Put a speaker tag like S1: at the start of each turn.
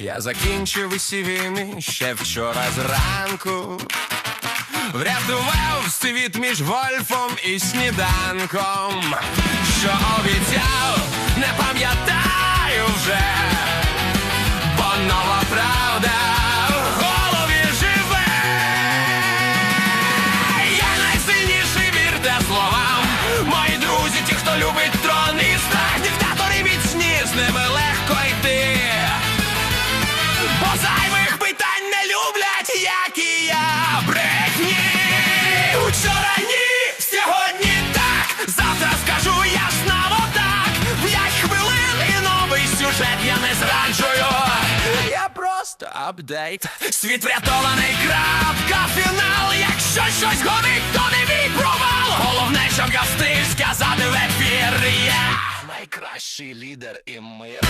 S1: Я закінчив усі війни ще вчора зранку. Врятував світ між Вольфом і сніданком. Що обіцяв, не пам'ятаю вже, бо нова правда в голові живе. Я найсильніший вірте словам. Мої друзі, ті, хто любить трон і страх, сюжет я не зраджую. Я просто апдейт. Світ врятований, крапка, фінал. Якщо щось горить, то не мій провал. Головне, щоб я встиг сказати в ефір. Я найкращий лідер і мир.